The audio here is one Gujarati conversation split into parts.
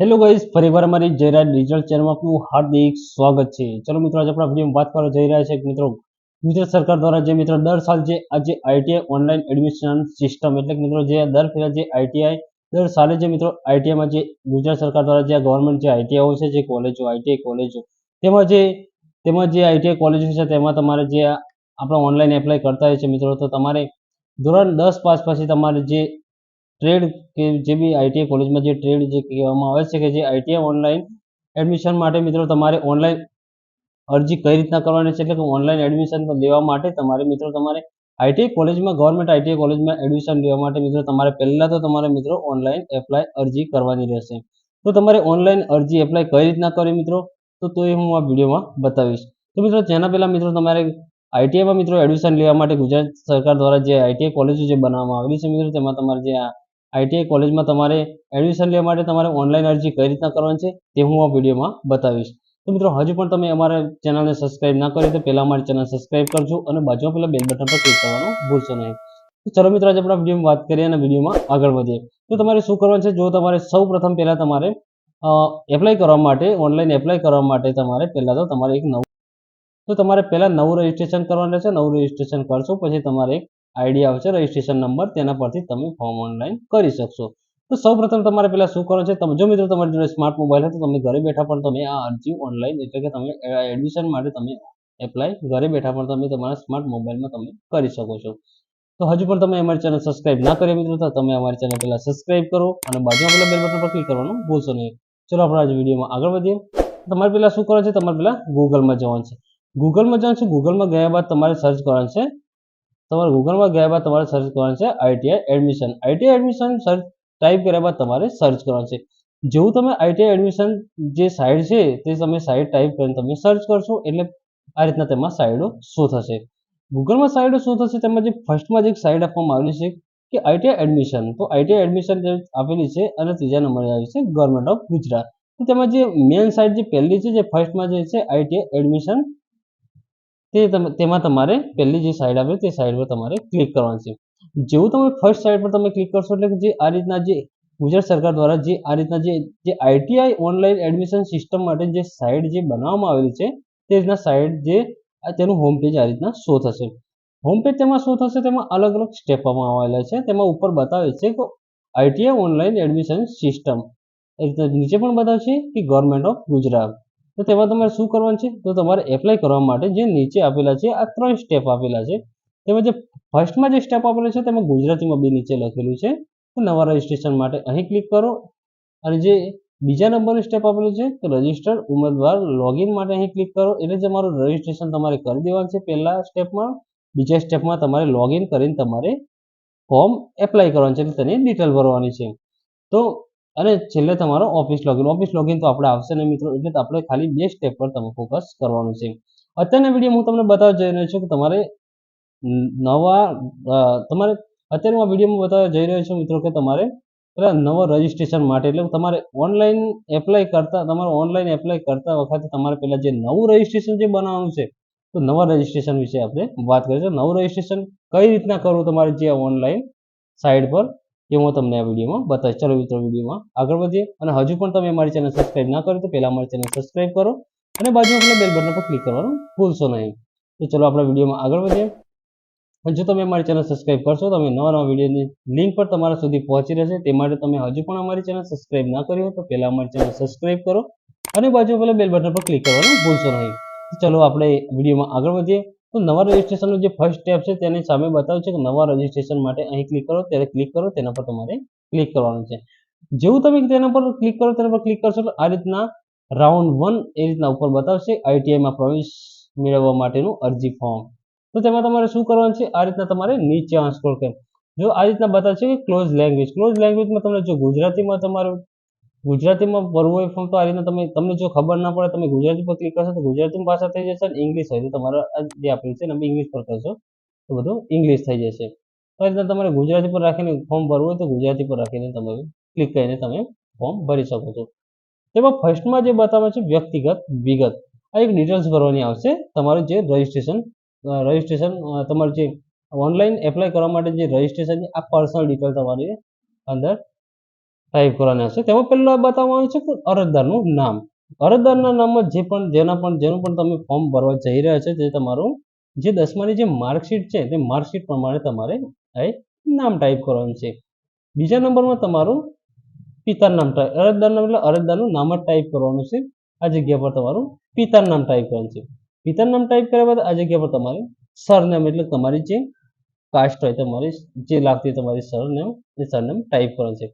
હેલો ગાઈઝ ફરીવાર અમારી જયરાજ ડિજિટલ ચેનલમાં આપનું હાર્દિક સ્વાગત છે. ચલો મિત્રો, આજે આપણા વિડીયોમાં વાત કરવા જઈ રહ્યા છે મિત્રો, ગુજરાત સરકાર દ્વારા જે મિત્રો દર સાલ જે આજે આઈટીઆઈ ઓનલાઈન એડમિશન સિસ્ટમ એટલે કે મિત્રો જે દર ફેરા જે આઈટીઆઈ દર સાલે જે મિત્રો આઈટીઆઈમાં જે ગુજરાત સરકાર દ્વારા જે ગવર્મેન્ટ જે આઈટીઆઈઓ છે, જે કોલેજો આઈટીઆઈ કોલેજો તેમાં જે તેમાં જે આઈટીઆઈ કોલેજો છે, તેમાં તમારે જે આપણે ઓનલાઈન એપ્લાય કરતા હોય છે મિત્રો, તો તમારે ધોરણ દસ પાસ પછી તમારે જે ટ્રેડ કે જે બી આઈટીઆઈ કોલેજમાં જે ટ્રેડ જે કહેવામાં આવે છે કે જે આઈટીઆઈ ઓનલાઈન એડમિશન માટે મિત્રો તમારે ઓનલાઈન અરજી કઈ રીતના કરવાની છે એટલે કે ઓનલાઈન એડમિશન લેવા માટે તમારે મિત્રો તમારે આઈટીઆઈ કોલેજમાં, ગવર્મેન્ટ આઈટીઆઈ કોલેજમાં એડમિશન લેવા માટે મિત્રો તમારે પહેલાં તો તમારે મિત્રો ઓનલાઈન એપ્લાય અરજી કરવાની રહેશે. તો તમારે ઓનલાઈન અરજી એપ્લાય કઈ રીતના કરવી મિત્રો? તો તો એ હું આ વિડીયોમાં બતાવીશ. તો મિત્રો તેના પહેલાં મિત્રો તમારે આઈટીઆઈમાં મિત્રો એડમિશન લેવા માટે ગુજરાત સરકાર દ્વારા જે આઈટીઆઈ કોલેજો જે બનાવવામાં આવેલી છે મિત્રો, તેમાં તમારે જે આઈટીઆઈ કોલેજમાં તમારે એડમિશન લેવા માટે તમારે ઓનલાઈન અરજી કઈ રીતના કરવાની છે તે હું આ વિડીયોમાં બતાવીશ. તો મિત્રો, હજુ પણ તમે અમારા ચેનલને સબસ્ક્રાઇબ ના કરી તો પહેલાં અમારી ચેનલ સબસ્ક્રાઇબ કરજો અને બાજુમાં પહેલાં બેલ બટન પર ક્લિક કરવાનું ભૂલશો નહીં. તો ચલો મિત્રો, આજે આપણે વિડીયોમાં વાત કરીએ અને વિડીયોમાં આગળ વધીએ. તો તમારે શું કરવાનું છે? જો તમારે સૌ પ્રથમ પહેલાં તમારે એપ્લાય કરવા માટે ઓનલાઈન એપ્લાય કરવા માટે તમારે પહેલાં તો તમારે એક નવું, તો તમારે પહેલાં નવું રજિસ્ટ્રેશન કરવાનું રહેશે, નવું રજિસ્ટ્રેશન કરશો, પછી તમારે એક આઈડી આવશે રજિસ્ટ્રેશન નંબર તેના પરથી તમે ફોર્મ ઓનલાઈન કરી શકશો. તો સૌ પ્રથમ તમારે પહેલાં શું કરવાનું છે? તમે જો મિત્રો તમારી જોડે સ્માર્ટ મોબાઈલ હોય તો તમે ઘરે બેઠા પણ તમે આ અરજી ઓનલાઈન એટલે કે તમે એડમિશન માટે તમે એપ્લાય ઘરે બેઠા પણ તમે તમારા સ્માર્ટ મોબાઈલમાં તમે કરી શકો છો. તો હજુ પણ તમે અમારી ચેનલ સબસ્ક્રાઇબ ના કરી મિત્રો, તો તમે અમારી ચેનલ પહેલાં સબસ્ક્રાઇબ કરો અને બાજુમાં પહેલાં બેલ બટન પર ક્લિક કરવાનું ભૂલશો નહીં. ચલો આપણે આજે વિડીયોમાં આગળ વધીએ. તમારે પહેલાં શું કરવાનું છે? તમારે પહેલાં ગૂગલમાં જવાનું છે. ગૂગલમાં જવાનું છે ગૂગલમાં ગયા બાદ તમારે સર્ચ કરવાનું છે તમારે ગૂગલમાં ગયા બાદ તમારે સર્ચ કરવાનું છે ITI admission ITI admission search type કર્યા બાદ તમારે સર્ચ કરવાનું છે. જેવું તમે આઈટીઆઈ એડમિશન જે સાઇટ છે તે તમે સાઇટ ટાઈપ કરીને તમે સર્ચ કરશો એટલે આ રીતના તેમાં સાઇડો શો થશે. ગૂગલમાં સાઇડો શું થશે તેમાં જે ફર્સ્ટમાં જે સાઇડ આપવામાં આવેલી છે કે આઈટીઆઈ એડમિશન તો આઈટીઆઈ એડમિશન જે આપેલી છે અને ત્રીજા નંબરે આવી છે ગવર્મેન્ટ ઓફ ગુજરાત તેમાં જે મેન સાઇટ જે પહેલી છે જે ફર્સ્ટમાં જે છે આઈટીઆઈ એડમિશન તે તેમાં તમારે પહેલી જે સાઇડ આવે તે સાઇડ પર તમારે ક્લિક કરવાનું છે. જેવું તમે ફર્સ્ટ સાઇડ પર તમે ક્લિક કરશો એટલે જે આ રીતના જે ગુજરાત સરકાર દ્વારા જે આ રીતના જે જે આઈટીઆઈ ઓનલાઈન એડમિશન સિસ્ટમ માટે જે સાઈડ જે બનાવવામાં આવેલી છે, તે રીતના સાઈડ જે તેનું હોમ પેજ આ રીતના શો થશે. હોમ પેજ તેમાં શું થશે, તેમાં અલગ અલગ સ્ટેપ આવેલા છે. તેમાં ઉપર બતાવે છે કે આઈટીઆઈ ઓનલાઈન એડમિશન સિસ્ટમ એ રીતે નીચે પણ બતાવે છે કે ગવર્મેન્ટ ઓફ ગુજરાત. તો તેમાં તમારે શું કરવાનું છે? તો તમારે એપ્લાય કરવા માટે જે નીચે આપેલા છે, આ ત્રણ સ્ટેપ આપેલા છે. તેમાં જે ફર્સ્ટમાં જે સ્ટેપ આપેલો છે, તેમાં ગુજરાતીમાં બી નીચે લખેલું છે. તો નવા રજિસ્ટ્રેશન માટે અહીં ક્લિક કરો. અને જે બીજા નંબરનું સ્ટેપ આપેલું છે કે રજિસ્ટર ઉમેદવાર લોગિન માટે અહીં ક્લિક કરો. એટલે જે તમારું રજિસ્ટ્રેશન તમારે કરી દેવાનું છે પહેલા સ્ટેપમાં બીજા સ્ટેપમાં તમારે લોગિન કરીને તમારે ફોર્મ એપ્લાય કરવાનું છે, એટલે તેની ડિટેલ ભરવાની છે. તો અને છેલ્લે તમારો ઓફિસ લોગિન ઓફિસ લોગિન તો આપણે આવશે નહીં મિત્રો, એટલે આપણે ખાલી બે સ્ટેપ પર તમે ફોકસ કરવાનું છે. અત્યારના વીડિયો હું તમને બતાવવા જઈ રહ્યો છું કે તમારે નવા તમારે અત્યારે હું વિડીયોમાં બતાવવા જઈ રહ્યો છું મિત્રો કે તમારે નવા રજિસ્ટ્રેશન માટે, એટલે તમારે ઓનલાઈન એપ્લાય કરતા, તમારે ઓનલાઈન એપ્લાય કરતા વખતે તમારે પહેલાં જે નવું રજિસ્ટ્રેશન જે બનાવવાનું છે, તો નવા રજીસ્ટ્રેશન વિશે આપણે વાત કરીશું. નવું રજિસ્ટ્રેશન કઈ રીતના કરવું તમારે જે ઓનલાઈન સાઇટ પર? એ હું તમને આ વિડીયોમાં બતાવીશ. ચાલો મિત્રો, વિડીયોમાં આગળ વધીએ. અને હજુ પણ તમે અમારી ચેનલ સબસ્ક્રાઇબ ના કરો તો પહેલાં અમારી ચેનલ સબસ્ક્રાઇબ કરો. અને બાજુમાં બેલ બટન પર ક્લિક કરવાનું ભૂલશો નહીં. તો ચલો આપણા વિડીયોમાં આગળ વધીએ. અને જો તમે અમારી ચેનલ સબસ્ક્રાઇબ કરશો તમે નવા નવા વિડીયોની લિંક પર તમારા સુધી પહોંચી રહેશે. તે માટે તમે હજુ પણ અમારી ચેનલ સબસ્ક્રાઇબ ના કરી હોય તો પહેલાં અમારી ચેનલ સબસ્ક્રાઇબ કરો. અને બાજુ પહેલાં બેલ બટન પર ક્લિક કરવાનું ભૂલશો નહીં. ચલો આપણે વિડીયોમાં આગળ વધીએ. તો નવા રજિસ્ટ્રેશનનો જે ફર્સ્ટ સ્ટેપ છે તેની સામે બતાવ્યું કે નવા રજિસ્ટ્રેશન માટે અહીં ક્લિક કરો, ત્યારે ક્લિક કરો, તેના પર તમારે ક્લિક કરવાનું છે. જેવું તમે તેના પર ક્લિક કરો, તેના પર ક્લિક કરશો આ રીતના રાઉન્ડ વન એ રીતના ઉપર બતાવશે આઈટીઆઈમાં પ્રવેશ મેળવવા માટેનું અરજી ફોર્મ તો તેમાં તમારે શું કરવાનું છે? આ રીતના તમારે નીચે સ્ક્રોલ કરી જો આ રીતના બતાવશે કે ક્લોઝ લેંગ્વેજ ક્લોઝ લેંગ્વેજમાં તમને જો ગુજરાતીમાં તમારું ગુજરાતીમાં ભરવું હોય ફોર્મ તો આ રીતના તમે તમને જો ખબર ના પડે, તમે ગુજરાતી પર ક્લિક કરશો તો ગુજરાતી ભાષા થઈ જશે અને ઇંગ્લિશ હોય. તો તમારા જે આપેલું છે તમે ઇંગ્લિશ પર કરશો. તો બધું ઇંગ્લિશ થઈ જશે. તો રીતના તમારે ગુજરાતી પર રાખીને ફોર્મ ભરવું હોય તો ગુજરાતી પર રાખીને તમે ક્લિક કરીને તમે ફોર્મ ભરી શકો છો. તેમાં ફર્સ્ટમાં જે બતાવે છે, વ્યક્તિગત વિગત. આ એક ડિટેલ્સ ભરવાની આવશે. તમારું જે રજિસ્ટ્રેશન રજિસ્ટ્રેશન તમારું જે ઓનલાઈન એપ્લાય કરવા માટે જે રજિસ્ટ્રેશન છે, આ પર્સનલ ડિટેલ તમારી અંદર ટાઈપ કરવાના હશે. તેમાં પહેલાં બતાવવામાં આવ્યું છે કે અરજદારનું નામ. અરજદારના નામમાં જે પણ, જેના પણ, જેનું પણ તમે ફોર્મ ભરવા જઈ રહ્યા છો તે તમારું, જે દસમાની જે માર્કશીટ છે, તે માર્કશીટ પ્રમાણે તમારે નામ ટાઈપ કરવાનું છે. બીજા નંબરમાં તમારું પિતાનું નામ ટાઈપ નામ એટલે અરજદારનું નામ જ ટાઈપ કરવાનું છે. આ જગ્યા પર તમારું પિતાનું નામ ટાઈપ કરવાનું છે. પિતાનું નામ ટાઈપ કર્યા બાદ આ જગ્યા પર તમારે સરનેમ એટલે તમારી જે કાસ્ટ હોય, તમારી જે લાગતી તમારી સરનેમ, એ સરનેમ ટાઈપ કરવાનું છે.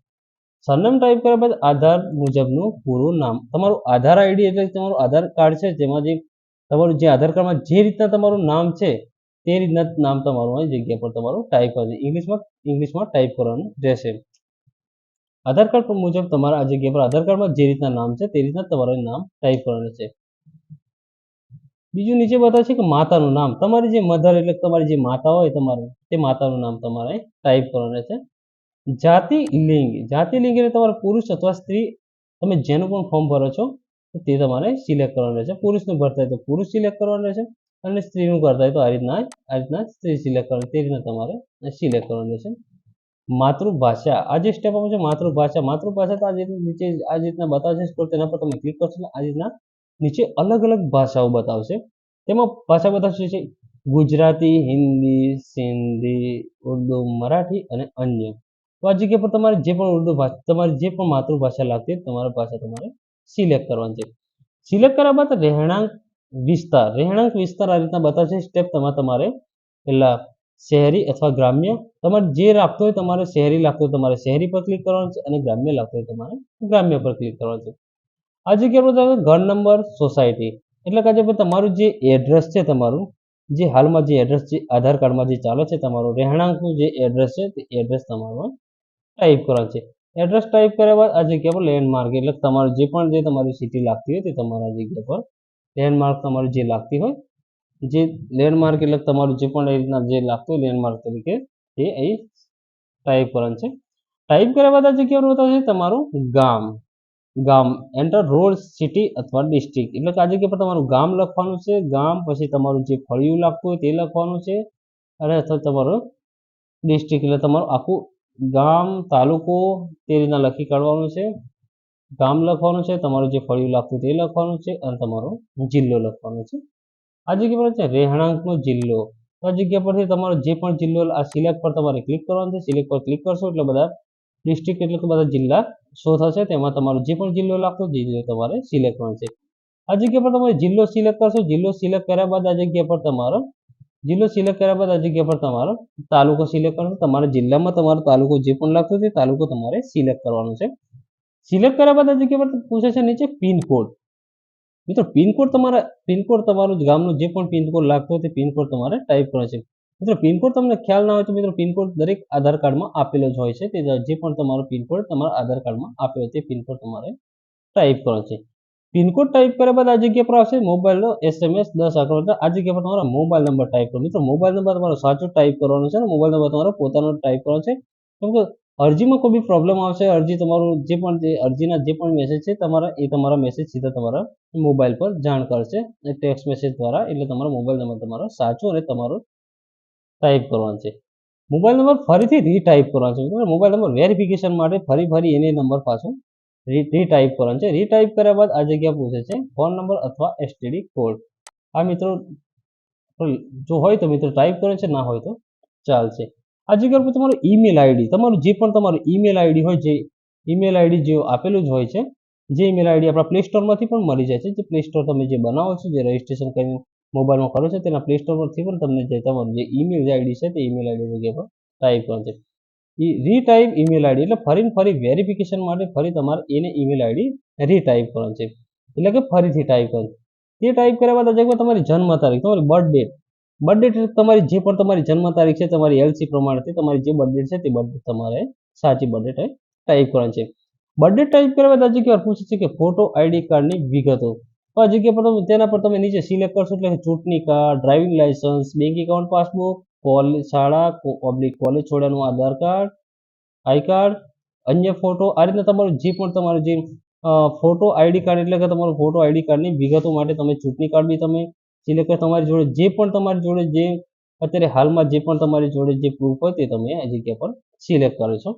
સરનેમ ટાઈપ કર્યા બાદ આધાર મુજબનું પૂરું નામ. તમારું આધાર આઈડી એટલે તમારું આધાર કાર્ડ છે, જેમાં જે તમારું જે આધાર કાર્ડમાં જે રીતના તમારું નામ છે, તે રીતના નામ તમારું આ જગ્યા પર તમારું ટાઈપ કરશે ઇંગ્લિશમાં ઇંગ્લિશમાં ટાઈપ કરવાનું રહેશે. આધાર કાર્ડ મુજબ તમારા આ જગ્યા પર આધાર કાર્ડમાં જે રીતના નામ છે, તે રીતના તમારું નામ ટાઈપ કરવાનું છે. બીજું નીચે બતાવે છે કે માતાનું નામ. તમારી જે મધર એટલે તમારી જે માતા હોય, તમારું તે માતાનું નામ તમારે ટાઈપ કરવાનું છે જાતિ લિંગ. જાતિ લિંગ એટલે તમારે પુરુષ અથવા સ્ત્રી. તમે જેનું પણ ફોર્મ ભરો છો, તે તમારે સિલેક્ટ કરવાનું રહેશે. પુરુષનું ભરતા હોય તો પુરુષ સિલેક્ટ કરવાનું રહેશે અને સ્ત્રીનું કરતા હોય તો આ રીતના આ રીતના સ્ત્રી સિલેક્ટ કરવાની, તે રીતના તમારે સિલેક્ટ કરવાનું રહેશે. માતૃભાષા. આ જે સ્ટેપ આપણે છે, માતૃભાષા. માતૃભાષા તો આ જે નીચે આ રીતના બતાવશે સ્કોર તેના પર તમે ક્લિક કરશો આ રીતના નીચે અલગ અલગ ભાષાઓ બતાવશે. તેમાં ભાષા બતાવશે છે? ગુજરાતી, હિન્દી, સિંધી, ઉર્દુ, મરાઠી અને અન્ય. તો આ જગ્યા પર તમારે જે પણ ઉર્દુ ભાષા, તમારી જે પણ માતૃભાષા લાગતી હોય તમારી ભાષા તમારે સિલેક્ટ કરવાની છે. સિલેક્ટ કર્યા બાદ રહેણાંક વિસ્તાર રહેણાંક વિસ્તાર આ રીતના બતાવશે. સ્ટેપ તમારે તમારે પહેલા શહેરી અથવા ગ્રામ્ય, તમારે જે લાગતો હોય તમારે શહેરી લાગતો હોય તમારે શહેરી પર ક્લિક કરવાનું છે અને ગ્રામ્ય લાગતો હોય તમારે ગ્રામ્ય પર ક્લિક કરવાનું છે. આ જગ્યા પર ઘર નંબર સોસાયટી એટલે કે આજે તમારું જે એડ્રેસ છે તમારું, જે હાલમાં જે એડ્રેસ છે, આધાર કાર્ડમાં જે ચાલે છે તમારું, રહેણાંકનું જે એડ્રેસ છે તે એડ્રેસ તમારું ટાઈપ કરવાનું છે. એડ્રેસ ટાઈપ કર્યા બાદ આ જગ્યા પર લેન્ડમાર્ક એટલે તમારું જે પણ જે તમારી સિટી લાગતી હોય તે તમારા જગ્યા પર લેન્ડમાર્ક તમારું જે લાગતી હોય, જે લેન્ડમાર્ક એટલે તમારું જે પણ એ રીતના જે લાગતું હોય લેન્ડમાર્ક તરીકે તે અહીં ટાઈપ કરવાનું છે. ટાઈપ કર્યા બાદ આ જગ્યા પર બતાવશે તમારું ગામ. ગામ એન્ટર રોડ સિટી અથવા ડિસ્ટ્રિક્ટ એટલે કે આ જગ્યા પર તમારું ગામ લખવાનું છે, ગામ, પછી તમારું જે ફળિયું લાગતું હોય તે લખવાનું છે, અને અથવા તમારું ડિસ્ટ્રિક્ટ એટલે તમારું આખું ગામ, તાલુકો તે રીતના લખી કાઢવાનું છે. ગામ લખવાનું છે, તમારું જે ફળિયું લાગતું તે લખવાનું છે અને તમારો જિલ્લો લખવાનો છે. આ જગ્યા પર છે, રહેણાંકનો જિલ્લો. આ જગ્યા પરથી તમારો જે પણ જિલ્લો, આ સિલેક્ટ પર તમારે ક્લિક કરવાનું છે. સિલેક્ટ પર ક્લિક કરશો એટલે બધા ડિસ્ટ્રિક્ટ એટલે કે બધા જિલ્લા શો થશે. તેમાં તમારો જે પણ જિલ્લો લાગતો તે જિલ્લો તમારે સિલેક્ટ કરવાનો છે. આ જગ્યા પર તમારે જિલ્લો સિલેક્ટ કરશો. જિલ્લો સિલેક્ટ કર્યા બાદ આ જગ્યા પર તમારો જિલ્લો સિલેક્ટ કર્યા બાદ આ જગ્યા પર તમારો તાલુકો સિલેક્ટ કરવાનો તમારા જિલ્લામાં તમારો તાલુકો જે પણ લાગતો તે તાલુકો તમારે સિલેક્ટ કરવાનો છે. સિલેક્ટ કર્યા બાદ આ જગ્યા પર પૂછે છે નીચે પિનકોડ. મિત્રો, પિનકોડ તમારા, પિનકોડ તમારું ગામનું જે પણ પિનકોડ લાગતો હોય તે પિનકોડ તમારે ટાઈપ કરવાનો છે. મિત્રો, પિનકોડ તમને ખ્યાલ ના હોય તો મિત્રો, પિનકોડ દરેક આધાર કાર્ડમાં આપેલો જ હોય છે. તે જે પણ તમારો પિનકોડ તમારા આધાર કાર્ડમાં આપેલો તે પિનકોડ તમારે ટાઈપ કરવાનો છે. પિનકોડ ટાઈપ કર્યા બાદ આ જગ્યા પર આવશે મોબાઈલનો એસએમએસ દસ આંકડો આ જગ્યા પર તમારો મોબાઈલ નંબર ટાઈપ કરો મિત્રો મોબાઈલ નંબર તમારો સાચો ટાઈપ કરવાનો છે અને મોબાઈલ નંબર તમારો પોતાનો ટાઈપ કરવાનો છે. કેમ કે અરજીમાં કોઈ બી પ્રોબ્લેમ આવશે, અરજી તમારું જે પણ જે અરજીના જે પણ મેસેજ છે તમારા, એ તમારા મેસેજ સીધા તમારા મોબાઈલ પર જાણ કરશે. ટેક્સ્ટ મેસેજ દ્વારા એટલે તમારો મોબાઈલ નંબર તમારો સાચો અને તમારો ટાઈપ કરવાનો છે. મોબાઈલ નંબર ફરીથી રીટાઈપ કરવાનો છે. મોબાઈલ નંબર વેરિફિકેશન માટે ફરી ફરી એને નંબર પાછો રીટાઈપ કરવાનું છે. રીટાઈપ કર્યા બાદ આ જગ્યા પૂછે છે ફોન નંબર અથવા એસટીડી કોડ આ મિત્રો જો હોય તો મિત્રો ટાઈપ કરે છે, ના હોય તો ચાલશે. આ જગ્યા પર તમારું ઈમેલ આઈડી તમારું જે પણ તમારું ઈમેલ આઈડી હોય, જે ઈમેલ આઈડી જે આપેલું જ હોય છે, જે ઈમેલ આઈડી આપણા પ્લે સ્ટોરમાંથી પણ મળી જાય છે. જે પ્લે સ્ટોર તમે જે બનાવો છો, જે રજિસ્ટ્રેશન કરીને મોબાઈલમાં કરો છો, તેના પ્લે સ્ટોર પરથી પણ તમને જે તમારું જે ઈમેલ આઈડી છે, તે ઈમેલ આઈડી જગ્યા પર ટાઈપ કરવાનું છે. એ રીટાઈપ ઈમેલ આઈડી એટલે ફરીને ફરી વેરિફિકેશન માટે ફરી તમારે એને ઈમેલ આઈડી રીટાઈપ કરવાનું છે. એટલે કે ફરીથી ટાઈપ કરવાનું તે ટાઈપ કર્યા બાદ આ તમારી જન્મ તારીખ, તમારી બર્થ ડેટ બર્થ ડેટ તમારી જે પણ તમારી જન્મ તારીખ છે, તમારી એલસી પ્રમાણેથી તમારી જે બર્થ ડેટ છે, તે બર્થ ડેટ તમારે સાચી બર્થ ડેટ ટાઈપ કરવાની છે. બર્થ ડેટ ટાઈપ કર્યા બાદ જગ્યા પૂછે છે કે ફોટો આઈડી કાર્ડની વિગતો. આ જગ્યા પર તમે, તેના પર તમે નીચે સિલેક્ટ કરશો એટલે ચૂંટણી card driving licence bank account passbook college શાળા પબ્લિક કોલેજ છોડ્યાનું આધાર કાર્ડ આઈ કાર્ડ અન્ય ફોટો આ રીતના તમારું જે પણ તમારું જે ફોટો આઈડી કાર્ડ એટલે કે તમારું ફોટો આઈડી કાર્ડની વિગતો માટે તમે ચૂંટણી કાર્ડ બી તમે સિલેક્ટ કરો તમારી જોડે જે પણ તમારી જોડે જે, અત્યારે હાલમાં જે પણ તમારી જોડે જે પ્રૂફ હોય તે તમે આ જગ્યા પર સિલેક્ટ કરો છો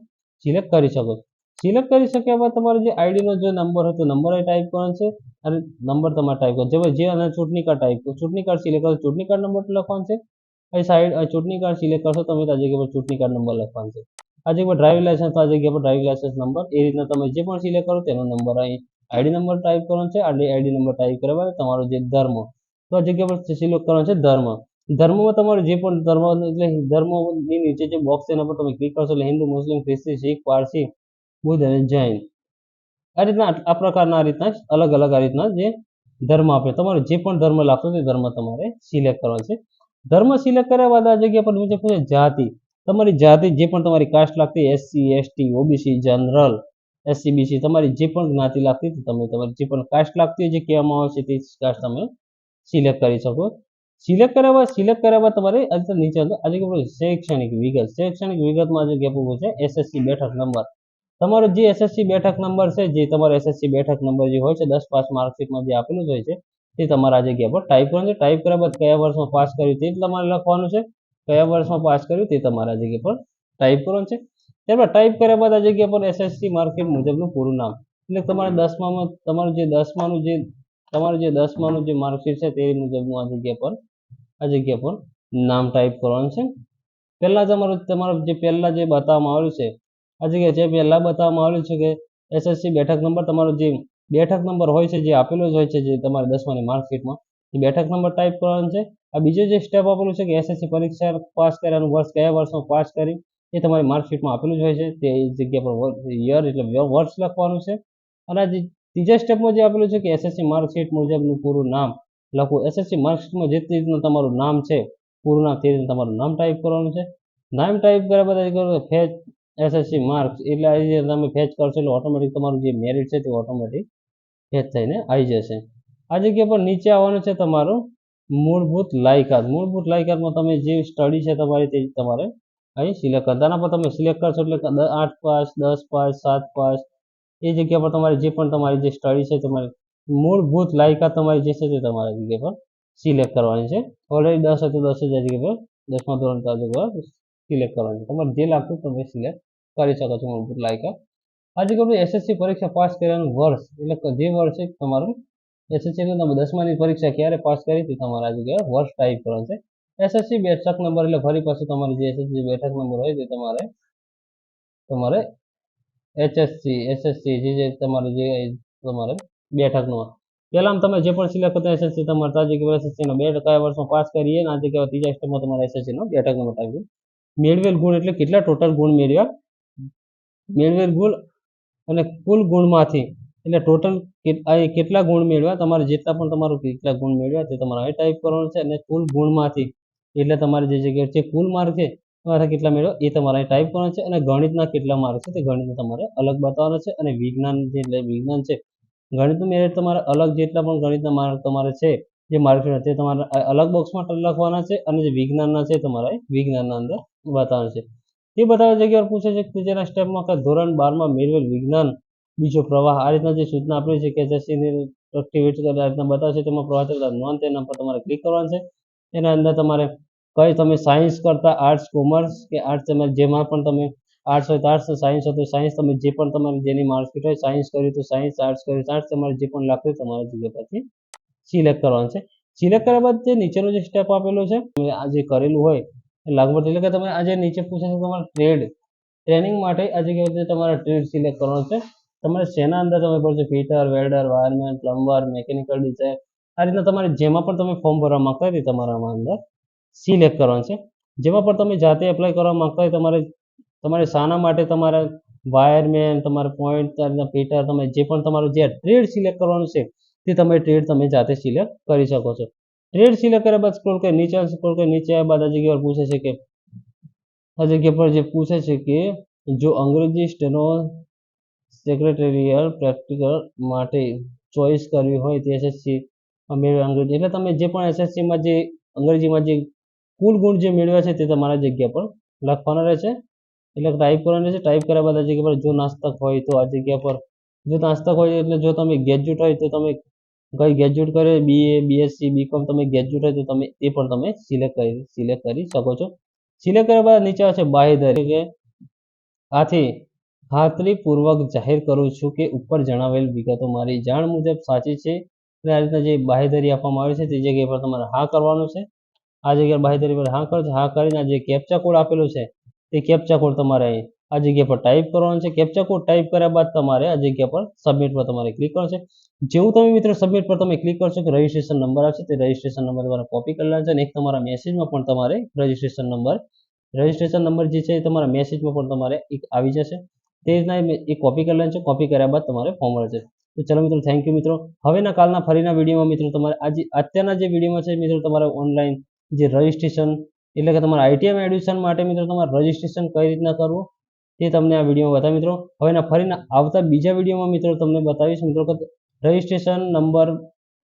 સિલેક્ટ કરી શકો. છો સિલેક્ટ કરી શક્યા બાદ તમારે જે આઈડીનો જે નંબર હોય તો નંબર ટાઈપ કરવાનો છે, અને નંબર તમારે ટાઈપ કરવાનો છે. જે અને ચૂંટણી કાર્ડ ટાઈપ કરો ચૂંટણી કાર્ડ સિલેક્ટ કરો, ચૂંટણી કાર્ડ નંબર લખવાનો છે. અહીં સાઈડ ચૂંટણી કાર્ડ સિલેક્ટ કરશો તમે આ જગ્યા પર ચૂંટણી કાર્ડ નંબર લખવાનો છે. આ જગ્યા પર ડ્રાઇવિંગ લાઇસન્સ આ જગ્યા પર ડ્રાઇવિંગ લાઇસન્સ નંબર, એ રીતના તમે જે પણ સિલેક્ટ કરો તેનો નંબર અહીં આઈડી નંબર ટાઈપ કરવાનો છે આઈડી નંબર ટાઈપ કરવા તમારો જે ધર્મ. તો આ જગ્યા પર સિલેક્ટ કરવાનો છે ધર્મ. ધર્મમાં તમારે જે પણ ધર્મ, એટલે ધર્મની નીચે જે બોક્સ છે એના પર તમે ક્લિક કરશો એટલે હિન્દુ, મુસ્લિમ, ખ્રિસ્તી, શીખ, પારસી, બુદ્ધ અને જૈન. આ રીતના આ પ્રકારના આ રીતના અલગ અલગ આ રીતના જે ધર્મ આપે. તમારે જે પણ ધર્મ લાગતો તે ધર્મ તમારે સિલેક્ટ કરવાનો છે. ધર્મ સિલેક્ટ કર્યા બાદ આ જગ્યા પર નીચે પૂછે જાતિ. તમારી જાતિ જે પણ તમારી કાસ્ટ લાગતી SC ST OBC general SC BC તમારી જે પણ જ્ઞાતિ લાગતી તમે તમારી જે પણ કાસ્ટ લાગતી જે કહેવામાં આવે છે તે કાસ્ટ તમે સિલેક્ટ કરી શકો. સિલેક્ટ કર્યા બાદ, સિલેક્ટ કર્યા બાદ તમારે નીચે આ જગ્યા શૈક્ષણિક વિગત, શૈક્ષણિક વિગતમાં જગ્યા પર પૂછે એસએસસી બેઠક નંબર. તમારો જે એસએસસી બેઠક નંબર છે, જે તમારો એસએસસી બેઠક નંબર જે હોય છે, દસ પાસ માર્કશીટમાં જે આપેલું હોય છે તે તમારા જગ્યા પર ટાઈપ કરવાનું છે ટાઈપ કર્યા બાદ કયા વર્ષમાં પાસ કર્યું તે તમારે લખવાનું છે. કયા વર્ષમાં પાસ કર્યું તે તમારા જગ્યા પર ટાઈપ કરવાનું છે. ત્યારબાદ ટાઈપ કર્યા બાદ આ જગ્યા પર એસએસસી માર્કેટ મુજબનું પૂરું નામ. એટલે તમારે દસમામાં, તમારું જે દસમાનું જે, તમારું જે દસમાનું જે માર્કશીટ છે તે મુજબનું આ જગ્યા પર, આ જગ્યા પર નામ ટાઈપ કરવાનું છે. પહેલાં તમારું તમારું જે પહેલાં જે બતાવવામાં આવ્યું છે, આ જગ્યા જે પહેલાં બતાવવામાં આવેલું છે કે એસએસસી બેઠક નંબર તમારો જે બેઠક નંબર હોય છે જે આપેલો જ હોય છે જે તમારે દસમાની માર્કશીટમાં. એ બેઠક નંબર ટાઈપ કરવાનો છે. આ બીજો જે સ્ટેપ આપેલું છે કે એસએસસી પરીક્ષા પાસ કર્યાનું વર્ષ કયા વર્ષમાં પાસ કરી, એ તમારી માર્કશીટમાં આપેલું જ હોય છે. તે જગ્યા પર યર એટલે વર્ષ લખવાનું છે. અને આ જે ત્રીજા સ્ટેપમાં જે આપેલું છે કે એસએસસી માર્કશીટ મુજબનું પૂરું નામ લખવું એસએસસી માર્કશીટમાં જે રીતનું તમારું નામ છે, પૂરું નામ તે રીતે તમારું નામ ટાઈપ કરવાનું છે. નામ ટાઈપ કર્યા બાદ ફેચ એસએસસી માર્ક્સ એટલે તમે ફેચ કરશો એટલે ઓટોમેટિક તમારું જે મેરિટ છે તે ઓટોમેટિક ફેચ થઈને આવી જશે. આ જગ્યા પર નીચે આવવાનું છે તમારું મૂળભૂત લાયકાત. મૂળભૂત લાયકાતમાં તમે જે સ્ટડી છે તમારી તે તમારે અહીં સિલેક્ટ કરતા આના પર તમે સિલેક્ટ કરશો એટલે આઠ પાસ, દસ પાસ, સાત પાસ, એ જગ્યા પર તમારી જે પણ તમારી જે સ્ટડી છે તમારી મૂળભૂત લાયકાત તમારી જે છે તે તમારા જગ્યા પર સિલેક્ટ કરવાની છે. ઓલરેડી દસ હતું દસ જ જગ્યા પર દસમા ધોરણ જગ્યા પર સિલેક્ટ કરવાની છે. તમારે જે લાગતું તમે સિલેક્ટ કરી શકો છો મૂળભૂત લાયકાત. આ જગ્યા એસએસસી પરીક્ષા પાસ કર્યાનું વર્ષ, એટલે જે વર્ષે તમારું એસએસસી તમે દસમાની પરીક્ષા ક્યારે પાસ કરી હતી તમારે જગ્યાએ વર્ષ ટાઈપ કરવાનું છે. એસએસસી બેઠક નંબર, એટલે ફરી પાછું તમારે જે એસએસસી બેઠક નંબર હોય તે તમારે તમારે એચએસસી એસએસસી જે જે તમારે જે તમારે બેઠકનું પહેલાં તમે જે પણ સિલેક્ટ કરતા એસએસસી તમારે તાજી જગ્યાએ એસએસસીનો બે કયા વર્ષમાં પાસ કરીએ ને આજે કહેવાય ત્રીજા સ્ટેપમાં તમારે એસએસસીનો બેઠક નંબર ટાઈપ મેળવેલ ગુણ એટલે કેટલા ટોટલ ગુણ મેળવ્યા? મેળવેલ ગુણ અને કુલ ગુણમાંથી, એટલે ટોટલ કેટલા ગુણ મેળવ્યા? તમારે જેટલા પણ તમારું કેટલા ગુણ મેળવ્યા તે તમારે અહીં ટાઈપ કરવાનું છે અને કુલ ગુણમાંથી, એટલે તમારે જે જગ્યાએ છે કુલ માર્ક છે તમારે કેટલા મેળવ્યા? એ તમારે ટાઈપ કરવાનું છે અને ગણિતના કેટલા માર્ક છે તે ગણિતને તમારે અલગ બતાવવાના છે અને વિજ્ઞાન જે, એટલે વિજ્ઞાન છે ગણિતનું મેરિટ તમારે અલગ જેટલા પણ ગણિતના માર્ક તમારે છે, જે માર્ક તે તમારે અલગ બોક્સમાં લખવાના છે અને જે વિજ્ઞાનના છે તમારે વિજ્ઞાનના અંદર બતાવવાનું છે. તે બધા જગ્યા પૂછે છે કે જેના સ્ટેપમાં કે ધોરણ બારમાં મેળવેલ વિજ્ઞાન, બીજો પ્રવાહ, આ રીતના જે સૂચના આપેલી છે કે એસએસસીની એક્ટિવિટી આ રીતના બતાવશે, તેમાં પ્રવાહ ચડતા નોંધ તેના પર તમારે ક્લિક કરવાનું છે. એના અંદર તમારે કઈ તમે સાયન્સ કરતા આર્ટ્સ કોમર્સ કે આર્ટ્સ તમે જેમાં પણ તમે આર્ટ્સ હોય તો આર્ટ્સ સાયન્સ હોય તો સાયન્સ તમે જે પણ તમારે જેની માર્કશીટ હોય સાયન્સ કર્યું તો સાયન્સ આર્ટ્સ કર્યું આર્ટ્સ તમારે જે પણ લાગતું તમારે જગ્યા પરથી સિલેક્ટ કરવાનું છે. સિલેક્ટ કર્યા બાદ જે નીચેનો જે સ્ટેપ આપેલો છે આ જે કરેલું હોય લાગવડ એટલે કે તમે આજે નીચે પૂછે છે તમારે ટ્રેડ ટ્રેનિંગ માટે આ જગ્યાએ તમારે ટ્રેડ સિલેક્ટ કરવાનો છે. તમારે શેના અંદર તમે પડશે fitter welder wireman plumber mechanical design આ રીતના તમારે જેમાં પણ તમે ફોર્મ ભરવા માંગતા હોય તમારામાં અંદર સિલેક્ટ કરવાનું છે. જેમાં પણ તમે જાતે એપ્લાય કરવા માંગતા હોય તમારે તમારે શાના માટે તમારે વાયરમેન તમારે પોઈન્ટ ફિટર તમે જે પણ તમારું જે ટ્રેડ સિલેક્ટ કરવાનું છે તે તમે ટ્રેડ તમે જાતે સિલેક્ટ કરી શકો છો. ટ્રેડ સિલેક્ટ કર્યા બાદ સ્ક્રોલ કરી, નીચે સ્ક્રોલ કરી, નીચે આવ્યા બાદ આ જગ્યા પર પૂછે છે કે, આ જગ્યા પર જે પૂછે છે કે, જો અંગ્રેજી સ્ટેનો સેક્રેટેરિયલ પ્રેક્ટિકલ માટે ચોઈસ કરવી હોય તે એસએસસી મેળવે અંગ્રેજી. એટલે તમે જે પણ એસએસસીમાં જે, અંગ્રેજીમાં જે કુલ ગુણ જે મેળવ્યા છે તે તમારા જગ્યા પર લખવાના રહેશે. એટલે ટાઈપ કરવાનું છે ટાઈપ કર્યા બાદ આ જગ્યા પર જો નાસ્તક હોય તો આ જગ્યા પર, જો નાસ્તક હોય એટલે જો તમે ગ્રેજ્યુએટ હોય તો તમે કઈ ગ્રેજ્યુએટ કરે બીએ બીએસસી બીકોમ તમે ગ્રેજ્યુએટ હોય તો તમે એ પણ તમે સિલેક્ટ કરી સિલેક્ટ કરી શકો છો. સિલેક્ટ કર્યા બાદ નીચે આવશે બાહેધરી કે આથી ખાતરીપૂર્વક જાહેર કરું છું કે ઉપર જણાવેલ વિગતો મારી જાણ મુજબ સાચી છે. અને આ રીતના જે બાહેધરી આપવામાં આવી છે તે જગ્યા પર તમારે હા કરવાનું છે. આ જગ્યાએ બાહેધરી પર હા કરો હા કરીને જે કેપ્ચા કોડ આપેલો છે તે કેપ્ચા કોડ તમારે આ જગ્યા પર ટાઈપ કરવાનું છે. કેપ્ચા કોડ ટાઈપ કર્યા બાદ તમારે આ જગ્યા પર સબમિટ પર તમારે ક્લિક કરવાનું છે. જેવું તમે મિત્રો સબમિટ પર તમે ક્લિક કરશો કે રજિસ્ટ્રેશન નંબર આવશે તે રજિસ્ટ્રેશન નંબર તમારે કોપી કરવાનો છે અને એક તમારા મેસેજમાં પણ તમારે રજિસ્ટ્રેશન નંબર રજિસ્ટ્રેશન નંબર જે છે એ તમારા મેસેજમાં પણ તમારે એક આવી જશે. તે રીતના એ કોપી કરી લેવાનું છે. કોપી કર્યા બાદ તમારે ફોર્મ મળશે તો ચલો મિત્રો થેન્ક યુ મિત્રો. હવેના કાલના ફરીના વિડીયોમાં મિત્રો તમારે આજે અત્યારના જે વિડીયોમાં છે મિત્રો તમારે ઓનલાઈન જે રજિસ્ટ્રેશન એટલે કે તમારા આઈટીએમ એડમિશન માટે મિત્રો તમારે રજિસ્ટ્રેશન કઈ રીતના કરવું? તે તમને આ વિડીયોમાં બતાવી મિત્રો હવેના ફરીના આવતા બીજા વિડીયોમાં મિત્રો તમને બતાવીશ. મિત્રો, કે રજિસ્ટ્રેશન નંબર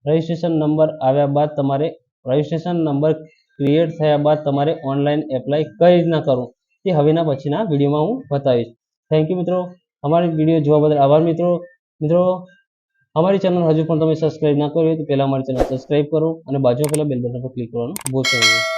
રજિસ્ટ્રેશન નંબર આવ્યા બાદ તમારે રજિસ્ટ્રેશન નંબર ક્રિએટ થયા બાદ તમારે ઓનલાઈન એપ્લાય કઈ રીતના કરવું તે હવેના પછીના વિડીયોમાં હું બતાવીશ. થેન્ક યુ મિત્રો. અમારી વીડિયો જોવા બદલ આભાર, મિત્રો. મિત્રો, અમારી ચેનલ હજુ પણ તમે સબસ્ક્રાઇબ ના કરી હોય તો પહેલાં અમારી ચેનલ સબસ્ક્રાઇબ કરો અને બાજુ પહેલાં બેલ બટન પર ક્લિક કરવાનું ભૂલશો નહીં.